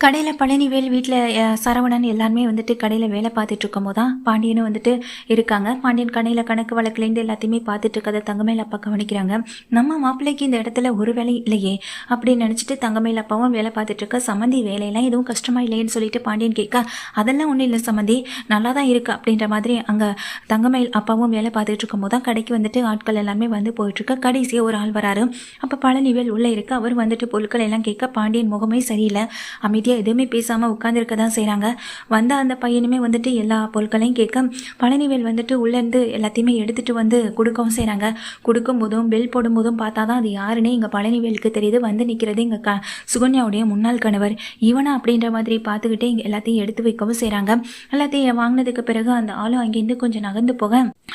கடையில் பழனிவேல் வீட்டில் சரவணன் எல்லாருமே வந்துட்டு கடையில் வேலை பார்த்துட்டு இருக்கும் போது தான் பாண்டியனும் வந்துட்டு இருக்காங்க. பாண்டியன் கடையில் கணக்கு வழக்குலேருந்து எல்லாத்தையுமே பார்த்துட்டு இருக்கதை தங்கமேல் அப்பா கவனிக்கிறாங்க. நம்ம மாப்பிள்ளைக்கு இந்த இடத்துல ஒரு வேலை இல்லையே அப்படின்னு நினச்சிட்டு தங்கமேல் அப்பாவும் வேலை பார்த்துட்டு இருக்க சம்மந்தி வேலையெல்லாம் எதுவும் கஷ்டமாக இல்லையேன்னு சொல்லிட்டு பாண்டியன் கேட்க அதெல்லாம் ஒன்றும் இல்லை சம்மந்தி நல்லா தான் இருக்குது அப்படின்ற மாதிரி அங்கே தங்கமேல் அப்பாவும் வேலை பார்த்துட்டு இருக்கும் போது தான் கடைக்கு வந்துட்டு ஆட்கள் எல்லாமே வந்து போயிட்டுருக்க கடைசியாக ஒரு ஆள் வராரு. அப்போ பழனிவேல் உள்ளே இருக்கு அவர் வந்துட்டு பொருட்கள் எல்லாம் கேட்க பாண்டியன் முகமே சரியில்லை அமைதி அமைதியாக எதுவுமே பேசாமல் உட்காந்துருக்க தான் செய்கிறாங்க வந்த அந்த பையனுமே வந்துட்டு எல்லா பொருட்களையும் கேட்க பழனிவேல் வந்துட்டு உள்ளேருந்து எல்லாத்தையுமே எடுத்துகிட்டு வந்து கொடுக்கவும் செய்கிறாங்க கொடுக்கும்போதும் பெல் போடும்போதும் பார்த்தா தான் அது யாருன்னே இங்கே பழனிவேலுக்கு தெரியுது. வந்து நிற்கிறது இங்கே க சுகன்யாவுடைய முன்னாள் கணவர். இவனா அப்படின்ற மாதிரி பார்த்துக்கிட்டே இங்கே எல்லாத்தையும் எடுத்து வைக்கவும் செய்கிறாங்க எல்லாத்தையும் வாங்கினதுக்கு பிறகு அந்த ஆளும் அங்கேருந்து கொஞ்சம் நகர்ந்து போக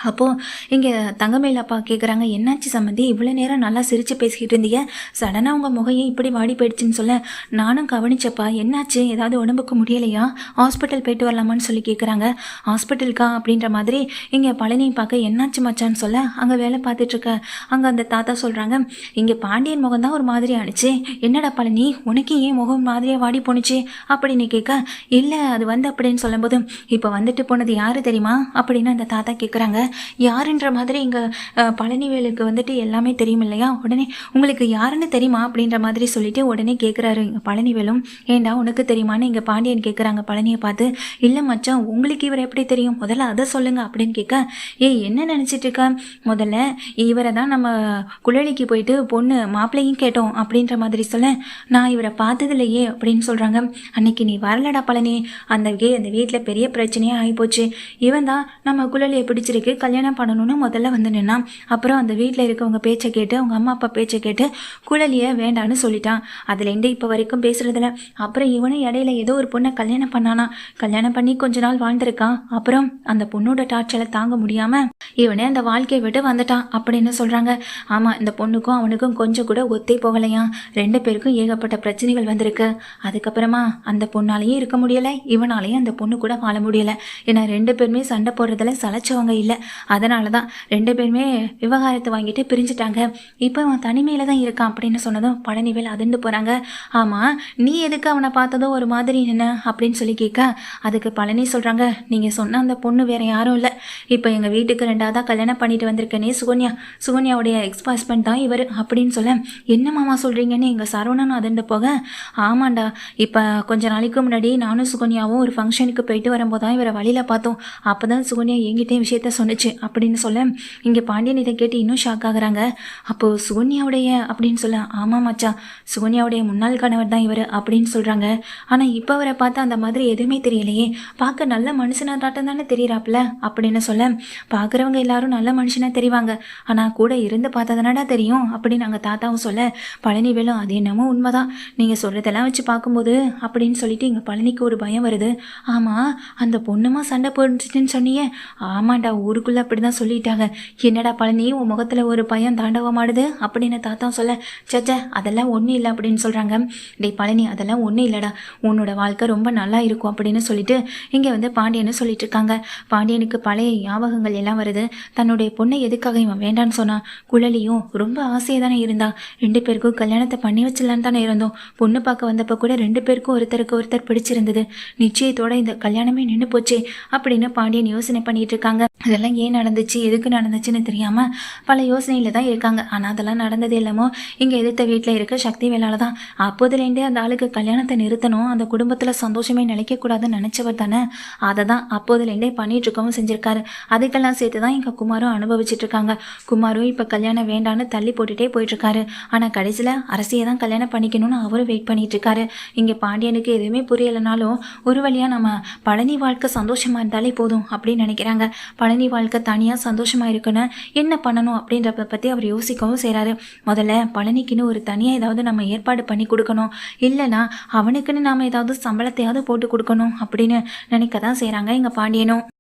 அப்போது இங்கே தங்கமேல் அப்பா கேட்குறாங்க என்னாச்சு சம்மந்தி இவ்வளோ நேரம் நல்லா சிரித்து பேசிக்கிட்டு இருந்தீங்க. சடனாக உங்கள் முகையை இப்படி வாடி போயிடுச்சுன்னு சொல்ல. நானும் கவனிச்சப்பா என்னாச்சு? ஏதாவது உடம்புக்கு முடியலையா? ஹாஸ்பிட்டல் போயிட்டு வரலாமான்னு சொல்லி கேட்குறாங்க ஹாஸ்பிட்டலுக்கா அப்படின்ற மாதிரி இங்கே பழனி பார்க்க என்னாச்சு மச்சான்னு சொல்ல அங்கே வேலை பார்த்துட்ருக்க அங்கே அந்த தாத்தா சொல்கிறாங்க இங்கே பாண்டியன் முகம் தான் ஒரு மாதிரி ஆணுச்சு. என்னடா பழனி உனக்கு ஏன் முகம் மாதிரியாக வாடி போணுச்சு? அப்படின்னு கேட்க இல்லை அது வந்து அப்படின்னு சொல்லும்போது இப்போ வந்துட்டு போனது யார் தெரியுமா? அப்படின்னு அந்த தாத்தா கேட்குறாங்க யாருன்ற மாதிரி இங்கே பழனிவேலுக்கு வந்துட்டு எல்லாமே தெரியும் இல்லையா? உடனே உங்களுக்கு யாருன்னு தெரியுமா? அப்படின்ற மாதிரி சொல்லிட்டு உடனே கேட்குறாரு இங்கே பழனிவேலும் ஏண்டா உனக்கு தெரியுமான்னு இங்கே பாண்டியன் கேட்குறாங்க பழனியை பார்த்து இல்லை மச்சான் உங்களுக்கு இவர் எப்படி தெரியும்? முதல்ல அதை சொல்லுங்க அப்படின்னு கேட்க ஏய் என்ன நினச்சிட்டு இருக்க? முதல்ல இவரை தான் நம்ம குழலிக்கு போயிட்டு பொண்ணு மாப்பிள்ளையும் கேட்டோம் அப்படின்ற மாதிரி சொல்ல நான் இவரை பார்த்ததில்லையே அப்படின்னு சொல்கிறாங்க அன்னைக்கு நீ வரலடா பழனி. அந்த கே அந்த வீட்டில் பெரிய பிரச்சனையே ஆகிப்போச்சு இவன் தான் நம்ம குழலியை பிடிச்சிருக்கு கல்யாணம் பண்ணணும்னு முதல்ல வந்து நின்னான். அப்புறம் அந்த வீட்டில் இருக்கவங்க பேச்சை கேட்டு அவங்க அம்மா அப்பா பேச்சை கேட்டு குழலியை வேண்டான்னு சொல்லிட்டான். அதுலேருந்து இப்போ வரைக்கும் பேசுகிறதில்ல அப்புறம் இவனை இடையில ஏதோ ஒரு பொண்ணை கல்யாணம் பண்ணானா? கல்யாணம் பண்ணி கொஞ்ச நாள் வாழ்ந்திருக்கான் அப்புறம் அந்த பொண்ணோட டார்ச்சலை தாங்க முடியாம இவனே அந்த வாழ்க்கையை விட்டு வந்துட்டான் அப்படின்னு சொல்றாங்க. ஆமா இந்த பொண்ணுக்கும் அவனுக்கும் கொஞ்சம் கூட ஒத்தே போகலையா? ரெண்டு பேருக்கும் ஏகப்பட்ட பிரச்சனைகள் வந்திருக்கு. அதுக்கப்புறமா அந்த பொண்ணாலையும் இருக்க முடியல இவனாலையும் அந்த பொண்ணு கூட வாழ முடியல. ஏன்னா ரெண்டு பேருமே சண்டை போடுறதுல சளைச்சவங்க இல்லை. அதனால தான் ரெண்டு பேருமே விவகாரத்தை வாங்கிட்டு பிரிஞ்சுட்டாங்க. இப்போ அவன் தனிமையில தான் இருக்கான் அப்படின்னு சொன்னதும் பழனிவேல் அதிர்ந்து போறாங்க. ஆமா நீ எதுக்கு அவனை பார்த்ததும் ஒரு மாதிரி என்ன அப்படின்னு சொல்லி கேட்க அதுக்கு பழனி சொல்கிறாங்க நீங்கள் சொன்ன அந்த பொண்ணு வேற யாரும் இல்லை. இப்போ எங்கள் வீட்டுக்கு ரெண்டாவதாக கல்யாணம் பண்ணிட்டு வந்திருக்கேனே சுகன்யா. சுகன்யாவுடைய எக்ஸ் ஹஸ்பண்ட் தான் இவர் அப்படின்னு சொல்ல என்ன மாமா சொல்கிறீங்கன்னு எங்கள் சரவணன் அதிர்ந்து போக ஆமாண்டா இப்போ கொஞ்ச நாளைக்கு முன்னாடி நானும் சுகன்யாவும் ஒரு ஃபங்க்ஷனுக்கு போயிட்டு வரும்போது தான் இவரை வழியில் பார்த்தோம். அப்போ தான் சுகன்யா எங்கிட்டேயும் விஷயத்த சொன்னுச்சு அப்படின்னு சொல்ல இங்கே பாண்டியன் இதை கேட்டு இன்னும் ஷாக் ஆகுறாங்க. அப்போது சுகன்யாவுடைய அப்படின்னு சொல்ல ஆமாம் மச்சா சுகன்யாவுடைய முன்னாள் கணவர் தான் இவர் அப்படின்னு சொல்கிறாங்க ஆனால் இப்போ அவரை பார்த்தா அந்த மாதிரி எதுவுமே தெரியலையே. பார்க்க நல்ல மனுஷனாட்டாட்டம் தானே தெரியறாப்புல அப்படின்னு சொல்ல பார்க்குறவங்க எல்லாரும் நல்ல மனுஷனாக தெரிவாங்க. ஆனால் கூட இருந்து பார்த்ததுனாடா தெரியும் அப்படின்னு நாங்கள் தாத்தாவும் சொல்ல பழனிவேலும் அது என்னமோ உண்மைதான். நீங்கள் சொல்கிறதெல்லாம் வச்சு பார்க்கும்போது அப்படின்னு சொல்லிட்டு இங்க பழனிக்கு ஒரு பயம் வருது. ஆமாம் அந்த பொண்ணுமா சண்டை போட்டுச்சுன்னு சொன்னியே. ஆமாண்டா ஊருக்குள்ளே அப்படி தான் சொல்லிட்டாங்க. என்னடா பழனி உன் முகத்தில் ஒரு பயம் தாண்டவமாடுது? அப்படின்னு தாத்தா சொல்ல சச்ச அதெல்லாம் ஒன்றும் இல்லை அப்படின்னு சொல்கிறாங்க டேய் பழனி அதெல்லாம் ஒன்றும் இல்லைடா உன்னோட வாழ்க்கை ரொம்ப நல்லா இருக்கும் அப்படின்னு சொல்லிட்டு இங்கே வந்து பாண்டியன்னு சொல்லிட்டு இருக்காங்க பாண்டியனுக்கு பழைய ஞாபகங்கள் எல்லாம் வருது. தன்னுடைய பொண்ணை எதுக்காக இவன் வேண்டான்னு சொன்னான் குழலியும் ரொம்ப ஆசையாக தானே இருந்தா. ரெண்டு பேருக்கும் கல்யாணத்தை பண்ணி வச்சிடலான்னு தானே இருந்தோம். பொண்ணு பார்க்க வந்தப்போ கூட ரெண்டு பேருக்கும் ஒருத்தருக்கு ஒருத்தர் பிடிச்சிருந்தது. நிச்சயத்தோட இந்த கல்யாணமே நின்று போச்சே அப்படின்னு பாண்டியன் யோசனை பண்ணிட்டு இருக்காங்க அதெல்லாம் ஏன் நடந்துச்சு எதுக்கு நடந்துச்சுன்னு தெரியாம பல யோசனையில தான் இருக்காங்க. ஆனால் அதெல்லாம் நடந்தது இல்லாமோ? இங்கே எதிர்த்த வீட்டில் இருக்க சக்தி வேளால தான் அப்போதுலேருந்தே அந்த ஆளுக்கு கல்யாணத்தை நிறுத்தணும் அந்த குடும்பத்தில் சந்தோஷமே நிலைக்கக்கூடாதுன்னு நினச்சவர் தானே? அதை தான் அப்போதுலேருந்தே பண்ணிகிட்ருக்கவும் செஞ்சுருக்காரு. அதுக்கெல்லாம் சேர்த்து தான் எங்கள் குமாரும் அனுபவிச்சுட்டு இருக்காங்க குமாரும் இப்போ கல்யாணம் வேண்டான்னு தள்ளி போட்டுகிட்டே போயிட்டுருக்காரு ஆனால் கடைசியில் அரசியை தான் கல்யாணம் பண்ணிக்கணும்னு அவரும் வெயிட் பண்ணிகிட்ருக்காரு இருக்காரு இங்கே பாண்டியனுக்கு எதுவுமே புரியலைனாலும் ஒரு வழியாக நம்ம பழனி வாழ்க்கை சந்தோஷமாக இருந்தாலே போதும் அப்படின்னு நினைக்கிறாங்க. பழனி வாழ்க்கை தனியாக சந்தோஷமா இருக்குன்னு என்ன பண்ணணும் அப்படின்றத பற்றி அவர் யோசிக்கவும் செய்கிறாரு முதல்ல பழனிக்குன்னு ஒரு தனியாக ஏதாவது நம்ம ஏற்பாடு பண்ணி கொடுக்கணும். இல்லைன்னா அவனுக்குன்னு நாம் ஏதாவது சம்பளத்தையாவது போட்டு கொடுக்கணும் அப்படின்னு நினைக்க தான் செய்கிறாங்க எங்கள் பாண்டியனும்.